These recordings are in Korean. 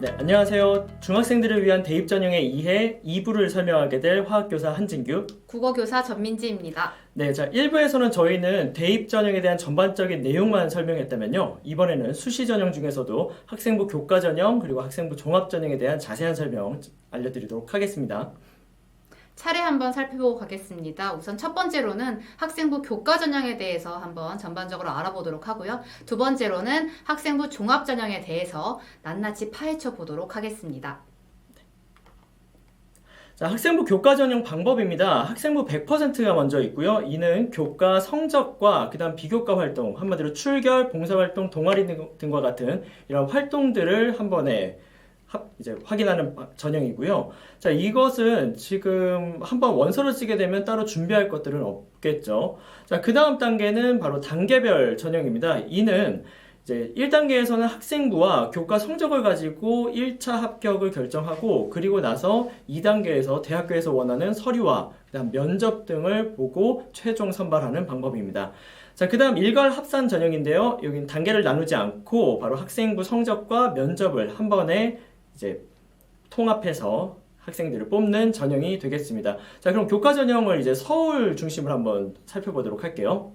네, 안녕하세요. 중학생들을 위한 대입 전형의 이해 2부를 설명하게 될 화학교사 한진규. 국어교사 전민지입니다. 네, 자, 1부에서는 저희는 대입 전형에 대한 전반적인 내용만 설명했다면요. 이번에는 수시 전형 중에서도 학생부 교과 전형 그리고 학생부 종합 전형에 대한 자세한 설명 알려드리도록 하겠습니다. 차례 한번 살펴보고 가겠습니다. 우선 첫 번째로는 학생부 교과 전형에 대해서 한번 전반적으로 알아보도록 하고요. 두 번째로는 학생부 종합 전형에 대해서 낱낱이 파헤쳐 보도록 하겠습니다. 자, 학생부 교과 전형 방법입니다. 학생부 100%가 먼저 있고요. 이는 교과 성적과 그다음 비교과 활동, 한마디로 출결, 봉사 활동, 동아리 등- 등과 같은 이런 활동들을 한 번에 합- 이제 확인하는 바- 전형이고요. 자, 이것은 지금 한번 원서를 쓰게 되면 따로 준비할 것들은 없겠죠. 자, 그 다음 단계는 바로 단계별 전형입니다. 이는 이제 1단계에서는 학생부와 교과 성적을 가지고 1차 합격을 결정하고 그리고 나서 2단계에서 대학교에서 원하는 서류와 그다음 면접 등을 보고 최종 선발하는 방법입니다. 자, 그다음 일괄 합산 전형인데요. 여기는 단계를 나누지 않고 바로 학생부 성적과 면접을 한 번에 이제 통합해서 학생들을 뽑는 전형이 되겠습니다. 자, 그럼 교과 전형을 이제 서울 중심으로 한번 살펴보도록 할게요.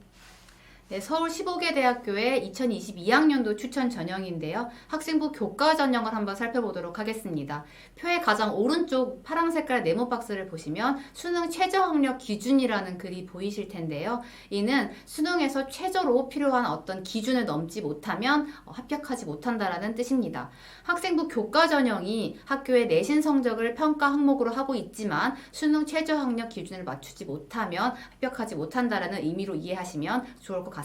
네, 서울 15개 대학교의 2022학년도 추천 전형인데요. 학생부 교과 전형을 한번 살펴보도록 하겠습니다. 표의 가장 오른쪽 파란 색깔 네모 박스를 보시면 수능 최저 학력 기준이라는 글이 보이실 텐데요. 이는 수능에서 최저로 필요한 어떤 기준을 넘지 못하면 어, 합격하지 못한다라는 뜻입니다. 학생부 교과 전형이 학교의 내신 성적을 평가 항목으로 하고 있지만 수능 최저 학력 기준을 맞추지 못하면 합격하지 못한다라는 의미로 이해하시면 좋을 것 같습니다.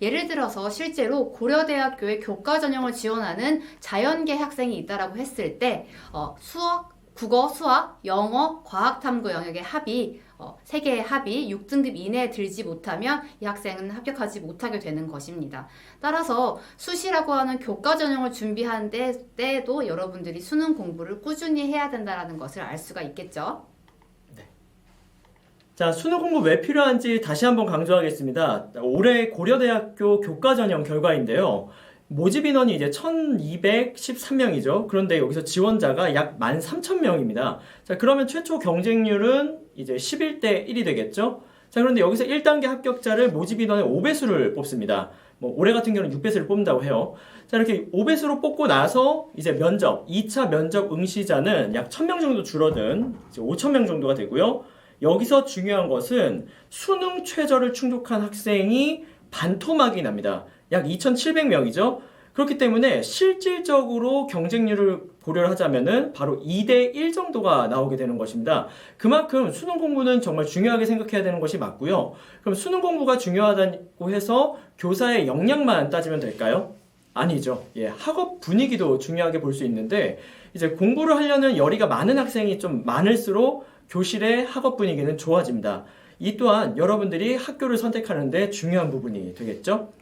예를 들어서 실제로 고려대학교의 교과 전형을 지원하는 자연계 학생이 있다라고 했을 때 어, 수학, 국어, 수학, 영어, 과학 탐구 영역의 합이 어, 3개의 합이 6등급 이내에 들지 못하면 이 학생은 합격하지 못하게 되는 것입니다. 따라서 수시라고 하는 교과 전형을 준비하는 데, 때도 여러분들이 수능 공부를 꾸준히 해야 된다는 것을 알 수가 있겠죠. 자, 수능 공부 왜 필요한지 다시 한번 강조하겠습니다. 올해 고려대학교 교과 전형 결과인데요. 모집 인원이 이제 1213명이죠. 그런데 여기서 지원자가 약 13,000명입니다. 자, 그러면 최초 경쟁률은 이제 11대 1이 되겠죠? 자, 그런데 여기서 1단계 합격자를 모집 인원의 5배수를 뽑습니다. 뭐, 올해 같은 경우는 6배수를 뽑는다고 해요. 자, 이렇게 5배수로 뽑고 나서 이제 면접, 2차 면접 응시자는 약 1000명 정도 줄어든 이제 5000명 정도가 되고요. 여기서 중요한 것은 수능 최저를 충족한 학생이 반토막이 납니다. 약 2,700명이죠. 그렇기 때문에 실질적으로 경쟁률을 고려를 하자면은 바로 2대 1 정도가 나오게 되는 것입니다. 그만큼 수능 공부는 정말 중요하게 생각해야 되는 것이 맞고요. 그럼 수능 공부가 중요하다고 해서 교사의 역량만 따지면 될까요? 아니죠. 예, 학업 분위기도 중요하게 볼 수 있는데 이제 공부를 하려는 열의가 많은 학생이 좀 많을수록 교실의 학업 분위기는 좋아집니다. 이 또한 여러분들이 학교를 선택하는데 중요한 부분이 되겠죠?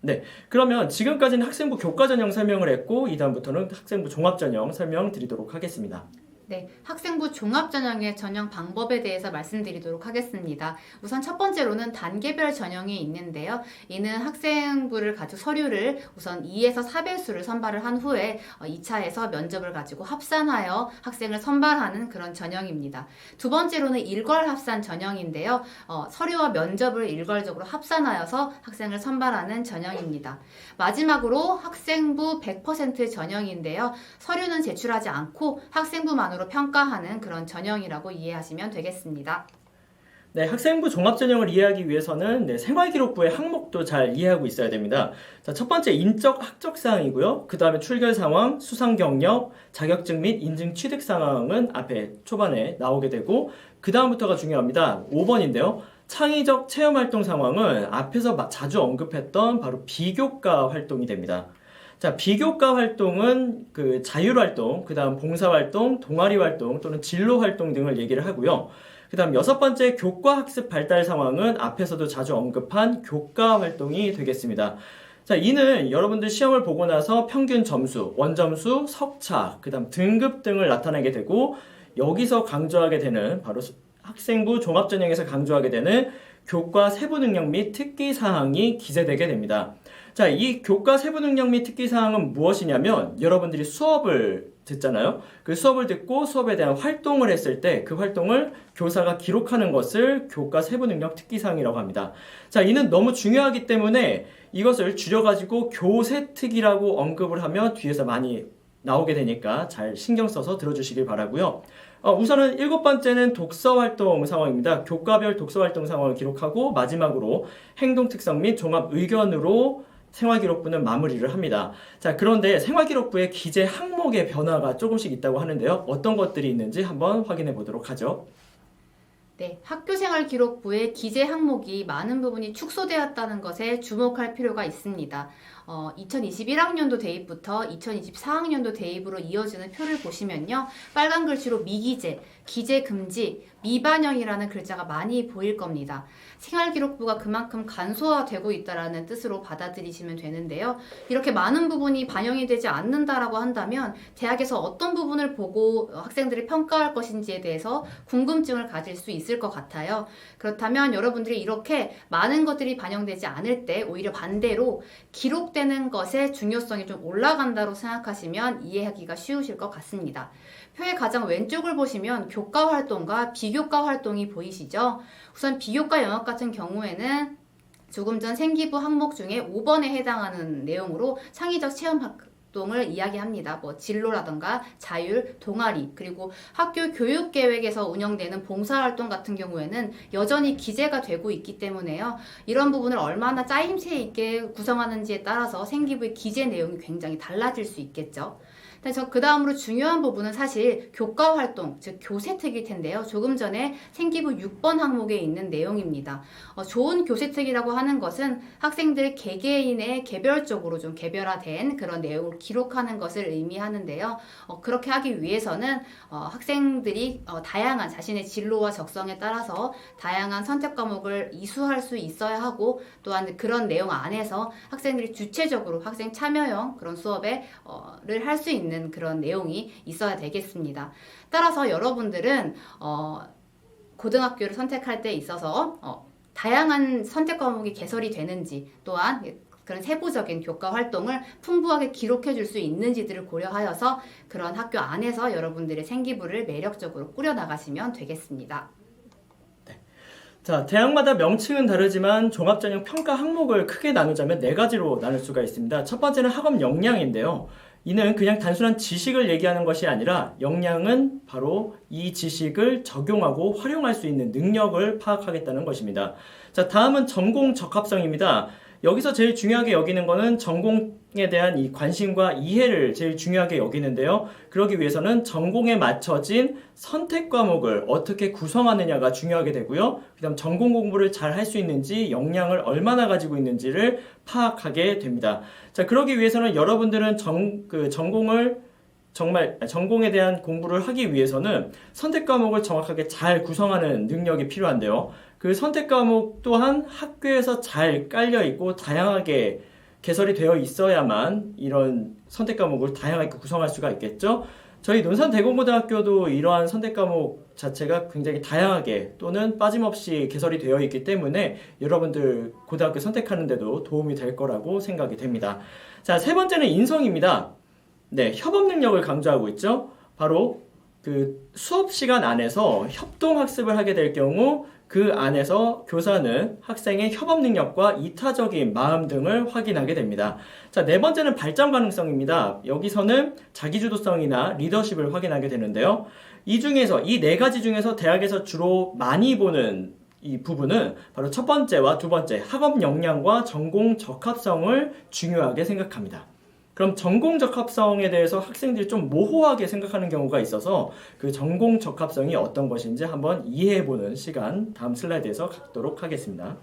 네. 그러면 지금까지는 학생부 교과 전형 설명을 했고, 이다음부터는 학생부 종합 전형 설명 드리도록 하겠습니다. 네, 학생부 종합 전형의 전형 방법에 대해서 말씀드리도록 하겠습니다. 우선 첫 번째로는 단계별 전형이 있는데요. 이는 학생부를 가지고 서류를 우선 2에서 4배수를 선발을 한 후에 2차에서 면접을 가지고 합산하여 학생을 선발하는 그런 전형입니다. 두 번째로는 일괄 합산 전형인데요. 어, 서류와 면접을 일괄적으로 합산하여서 학생을 선발하는 전형입니다. 마지막으로 학생부 100% 전형인데요. 서류는 제출하지 않고 학생부만으로 평가하는 그런 전형이라고 이해하시면 되겠습니다. 네, 학생부 종합 전형을 이해하기 위해서는 네, 생활기록부의 항목도 잘 이해하고 있어야 됩니다. 자, 첫 번째 인적 학적 사항이고요. 그 다음에 출결 상황, 수상 경력, 자격증 및 인증 취득 상황은 앞에 초반에 나오게 되고 그 다음부터가 중요합니다. 5번인데요. 창의적 체험 활동 상황은 앞에서 마- 자주 언급했던 바로 비교과 활동이 됩니다. 자, 비교과 활동은 그 자율 활동, 그 다음 봉사 활동, 동아리 활동 또는 진로 활동 등을 얘기를 하고요. 그 다음 여섯 번째 교과 학습 발달 상황은 앞에서도 자주 언급한 교과 활동이 되겠습니다. 자, 이는 여러분들 시험을 보고 나서 평균 점수, 원점수, 석차, 그 다음 등급 등을 나타내게 되고 여기서 강조하게 되는 바로 수- 학생부 종합전형에서 강조하게 되는 교과 세부 능력 및 특기 사항이 기재되게 됩니다. 자, 이 교과 세부 능력 및 특기 사항은 무엇이냐면 여러분들이 수업을 듣잖아요. 그 수업을 듣고 수업에 대한 활동을 했을 때 그 활동을 교사가 기록하는 것을 교과 세부 능력 특기 사항이라고 합니다. 자, 이는 너무 중요하기 때문에 이것을 줄여 가지고 교세특이라고 언급을 하면 뒤에서 많이 나오게 되니까 잘 신경 써서 들어주시길 바라고요. 어, 우선은 일곱 번째는 독서 활동 상황입니다. 교과별 독서 활동 상황을 기록하고 마지막으로 행동 특성 및 종합 의견으로 생활기록부는 마무리를 합니다. 자, 그런데 생활기록부의 기재 항목의 변화가 조금씩 있다고 하는데요. 어떤 것들이 있는지 한번 확인해 보도록 하죠. 네, 학교생활 기록부의 기재 항목이 많은 부분이 축소되었다는 것에 주목할 필요가 있습니다. 어, 2021학년도 대입부터 2024학년도 대입으로 이어지는 표를 보시면요. 빨간 글씨로 미기재, 기재 금지, 미반영이라는 글자가 많이 보일 겁니다. 생활기록부가 그만큼 간소화되고 있다라는 뜻으로 받아들이시면 되는데요. 이렇게 많은 부분이 반영이 되지 않는다라고 한다면 대학에서 어떤 부분을 보고 학생들이 평가할 것인지에 대해서 궁금증을 가질 수 있을 것 같아요. 그렇다면 여러분들이 이렇게 많은 것들이 반영되지 않을 때 오히려 반대로 기록 되는 것의 중요성이 좀 올라간다고 생각하시면 이해하기가 쉬우실 것 같습니다. 표의 가장 왼쪽을 보시면 교과 활동과 비교과 활동이 보이시죠? 우선 비교과 영역 같은 경우에는 조금 전 생기부 항목 중에 5번에 해당하는 내용으로 창의적 체험 활 동을 이야기합니다. 뭐 진로라던가 자율, 동아리, 그리고 학교 교육 계획에서 운영되는 봉사 활동 같은 경우에는 여전히 기재가 되고 있기 때문에요. 이런 부분을 얼마나 짜임새 있게 구성하는지에 따라서 생기부의 기재 내용이 굉장히 달라질 수 있겠죠. 그래서 그 다음으로 중요한 부분은 사실 교과 활동, 즉 교세특일 텐데요. 조금 전에 생기부 6번 항목에 있는 내용입니다. 어, 좋은 교세특이라고 하는 것은 학생들 개개인의 개별적으로 좀 개별화된 그런 내용을 기록하는 것을 의미하는데요. 어, 그렇게 하기 위해서는 어, 학생들이 어, 다양한 자신의 진로와 적성에 따라서 다양한 선택 과목을 이수할 수 있어야 하고 또한 그런 내용 안에서 학생들이 주체적으로 학생 참여형 그런 수업에를 할수 있는 그런 내용이 있어야 되겠습니다. 따라서 여러분들은 어, 고등학교를 선택할 때 있어서 어, 다양한 선택 과목이 개설이 되는지 또한 그런 세부적인 교과 활동을 풍부하게 기록해 줄 수 있는지들을 고려하여서 그런 학교 안에서 여러분들의 생기부를 매력적으로 꾸려 나가시면 되겠습니다. 자, 대학마다 명칭은 다르지만 종합전형 평가 항목을 크게 나누자면 네 가지로 나눌 수가 있습니다. 첫 번째는 학업 역량인데요. 이는 그냥 단순한 지식을 얘기하는 것이 아니라 역량은 바로 이 지식을 적용하고 활용할 수 있는 능력을 파악하겠다는 것입니다. 자, 다음은 전공 적합성입니다. 여기서 제일 중요하게 여기는 거는 전공 에 대한 이 관심과 이해를 제일 중요하게 여기는데요. 그러기 위해서는 전공에 맞춰진 선택 과목을 어떻게 구성하느냐가 중요하게 되고요. 그다음 전공 공부를 잘 할 수 있는지, 역량을 얼마나 가지고 있는지를 파악하게 됩니다. 자, 그러기 위해서는 여러분들은 전, 그 전공을 정말 전공에 대한 공부를 하기 위해서는 선택 과목을 정확하게 잘 구성하는 능력이 필요한데요. 그 선택 과목 또한 학교에서 잘 깔려 있고 다양하게 개설이 되어 있어야만 이런 선택 과목을 다양하게 구성할 수가 있겠죠. 저희 논산대공고등학교도 이러한 선택 과목 자체가 굉장히 다양하게 또는 빠짐없이 개설이 되어 있기 때문에 여러분들 고등학교 선택하는데도 도움이 될 거라고 생각이 됩니다. 자, 세 번째는 인성입니다. 네, 협업 능력을 강조하고 있죠. 바로 그 수업 시간 안에서 협동 학습을 하게 될 경우 그 안에서 교사는 학생의 협업 능력과 이타적인 마음 등을 확인하게 됩니다. 자, 네 번째는 발전 가능성입니다. 여기서는 자기주도성이나 리더십을 확인하게 되는데요. 이 중에서 이 네 가지 중에서 대학에서 주로 많이 보는 이 부분은 바로 첫 번째와 두 번째 학업 역량과 전공 적합성을 중요하게 생각합니다. 그럼 전공 적합성에 대해서 학생들이 좀 모호하게 생각하는 경우가 있어서 그 전공 적합성이 어떤 것인지 한번 이해해보는 시간 다음 슬라이드에서 갖도록 하겠습니다.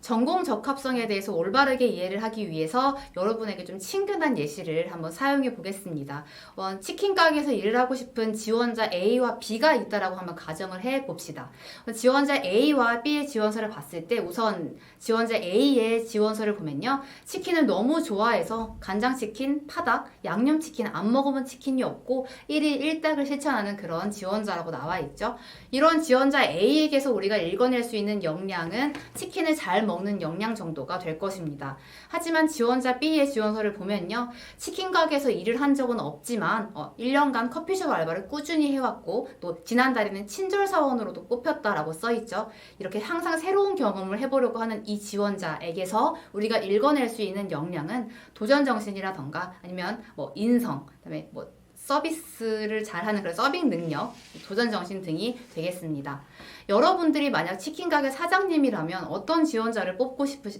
전공 적합성에 대해서 올바르게 이해를 하기 위해서 여러분에게 좀 친근한 예시를 한번 사용해 보겠습니다. 어, 치킨 가게에서 일을 하고 싶은 지원자 A와 B가 있다라고 한번 가정을 해 봅시다. 어, 지원자 A와 B의 지원서를 봤을 때 우선 지원자 A의 지원서를 보면요. 치킨을 너무 좋아해서 간장치킨, 파닭, 양념치킨 안 먹으면 치킨이 없고 1일 1닭을 실천하는 그런 지원자라고 나와 있죠. 이런 지원자 A에게서 우리가 읽어낼 수 있는 역량은 치킨을 잘 먹는 역량 정도가 될 것입니다. 하지만 지원자 B의 지원서를 보면요. 치킨 가게에서 일을 한 적은 없지만 어, 1년간 커피숍 알바를 꾸준히 해왔고 또 지난달에는 친절 사원으로도 뽑혔다라고 써있죠. 이렇게 항상 새로운 경험을 해보려고 하는 이 지원자에게서 우리가 읽어낼 수 있는 역량은 도전 정신이라던가 아니면 뭐 인성, 그다음에 뭐 서비스를 잘하는 그런 서빙 능력, 도전 정신 등이 되겠습니다. 여러분들이 만약 치킨 가게 사장님이라면 어떤 지원자를 뽑고 싶으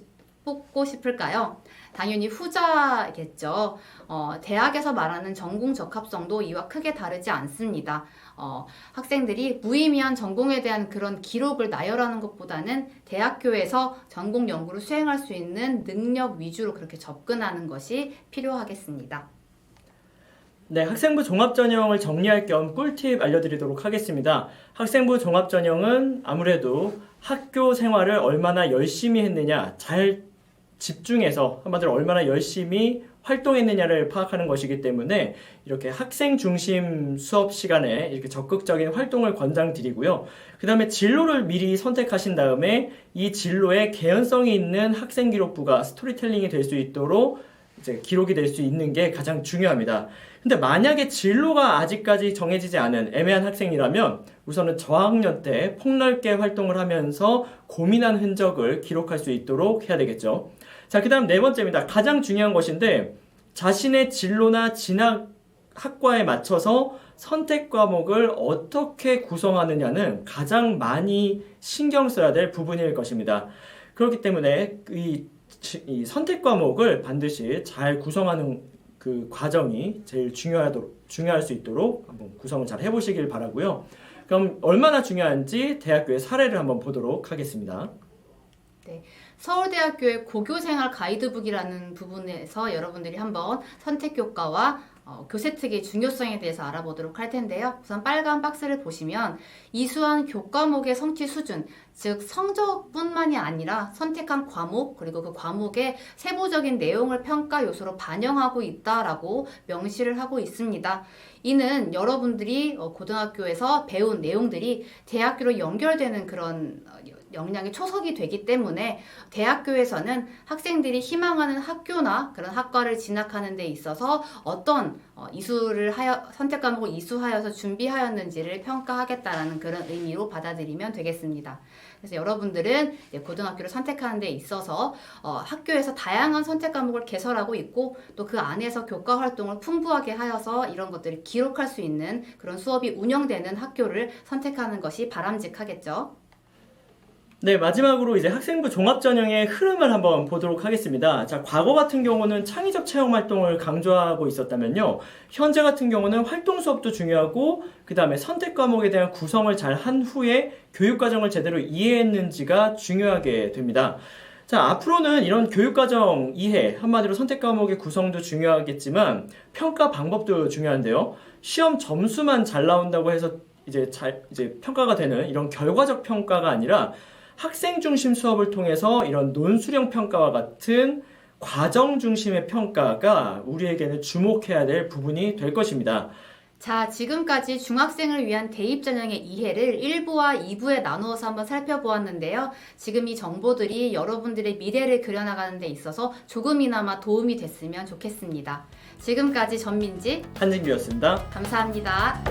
뽑고 싶을까요? 당연히 후자겠죠. 어, 대학에서 말하는 전공 적합성도 이와 크게 다르지 않습니다. 어, 학생들이 무의미한 전공에 대한 그런 기록을 나열하는 것보다는 대학교에서 전공 연구를 수행할 수 있는 능력 위주로 그렇게 접근하는 것이 필요하겠습니다. 네, 학생부 종합전형을 정리할 겸 꿀팁 알려드리도록 하겠습니다. 학생부 종합전형은 아무래도 학교 생활을 얼마나 열심히 했느냐, 잘 집중해서 한마디로 얼마나 열심히 활동했느냐를 파악하는 것이기 때문에 이렇게 학생 중심 수업 시간에 이렇게 적극적인 활동을 권장드리고요. 그 다음에 진로를 미리 선택하신 다음에 이 진로에 개연성이 있는 학생 기록부가 스토리텔링이 될 수 있도록 이제 기록이 될 수 있는 게 가장 중요합니다. 근데 만약에 진로가 아직까지 정해지지 않은 애매한 학생이라면 우선은 저학년 때 폭넓게 활동을 하면서 고민한 흔적을 기록할 수 있도록 해야 되겠죠. 자, 그 다음 네 번째입니다. 가장 중요한 것인데 자신의 진로나 진학 학과에 맞춰서 선택 과목을 어떻게 구성하느냐는 가장 많이 신경 써야 될 부분일 것입니다. 그렇기 때문에 이, 이 선택 과목을 반드시 잘 구성하는 그 과정이 제일 중요하도록 중요할 수 있도록 한번 구성을 잘 해보시길 바라고요. 그럼 얼마나 중요한지 대학교의 사례를 한번 보도록 하겠습니다. 서울대학교의 고교생활 가이드북이라는 부분에서 여러분들이 한번 선택 교과와 어, 교세 특의 중요성에 대해서 알아보도록 할 텐데요. 우선 빨간 박스를 보시면 이수한 교과목의 성취 수준, 즉 성적뿐만이 아니라 선택한 과목 그리고 그 과목의 세부적인 내용을 평가 요소로 반영하고 있다라고 명시를 하고 있습니다. 이는 여러분들이 어, 고등학교에서 배운 내용들이 대학교로 연결되는 그런 어, 역량이 초석이 되기 때문에 대학교에서는 학생들이 희망하는 학교나 그런 학과를 진학하는 데 있어서 어떤 어, 이수를 하여 선택 과목을 이수하여서 준비하였는지를 평가하겠다라는 그런 의미로 받아들이면 되겠습니다. 그래서 여러분들은 고등학교를 선택하는 데 있어서 어, 학교에서 다양한 선택 과목을 개설하고 있고 또 그 안에서 교과 활동을 풍부하게 하여서 이런 것들을 기록할 수 있는 그런 수업이 운영되는 학교를 선택하는 것이 바람직하겠죠. 네, 마지막으로 이제 학생부 종합 전형의 흐름을 한번 보도록 하겠습니다. 자, 과거 같은 경우는 창의적 체험 활동을 강조하고 있었다면요. 현재 같은 경우는 활동 수업도 중요하고, 그 다음에 선택 과목에 대한 구성을 잘 한 후에 교육 과정을 제대로 이해했는지가 중요하게 됩니다. 자, 앞으로는 이런 교육과정 이해, 한마디로 선택 과목의 구성도 중요하겠지만, 평가 방법도 중요한데요. 시험 점수만 잘 나온다고 해서 이제 잘, 이제 평가가 되는 이런 결과적 평가가 아니라, 학생 중심 수업을 통해서 이런 논술형 평가와 같은 과정 중심의 평가가 우리에게는 주목해야 될 부분이 될 것입니다. 자, 지금까지 중학생을 위한 대입 전형의 이해를 1부와 2부에 나누어서 한번 살펴보았는데요. 지금 이 정보들이 여러분들의 미래를 그려나가는 데 있어서 조금이나마 도움이 됐으면 좋겠습니다. 지금까지 전민지 한진규였습니다. 감사합니다.